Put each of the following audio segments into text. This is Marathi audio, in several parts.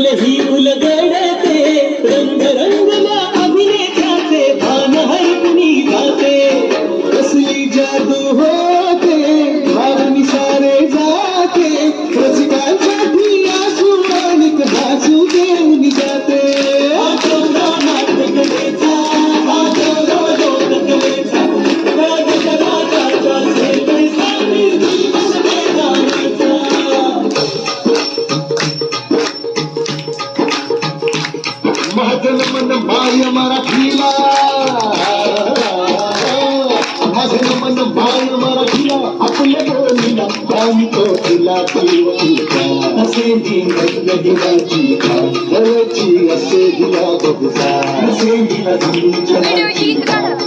le भजन मन बाय मराठीला. भजन मन बाय मराठीला. आपल्या बोलीला आम्ही तो तिला परिवार असे दिला दिलाची घरची असे दिला बघता असे दिला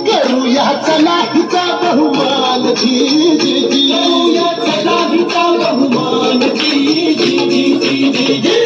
करूया चला हिचा बहुमान करूया चला हिचा बहुमान जी जी जी जी जी.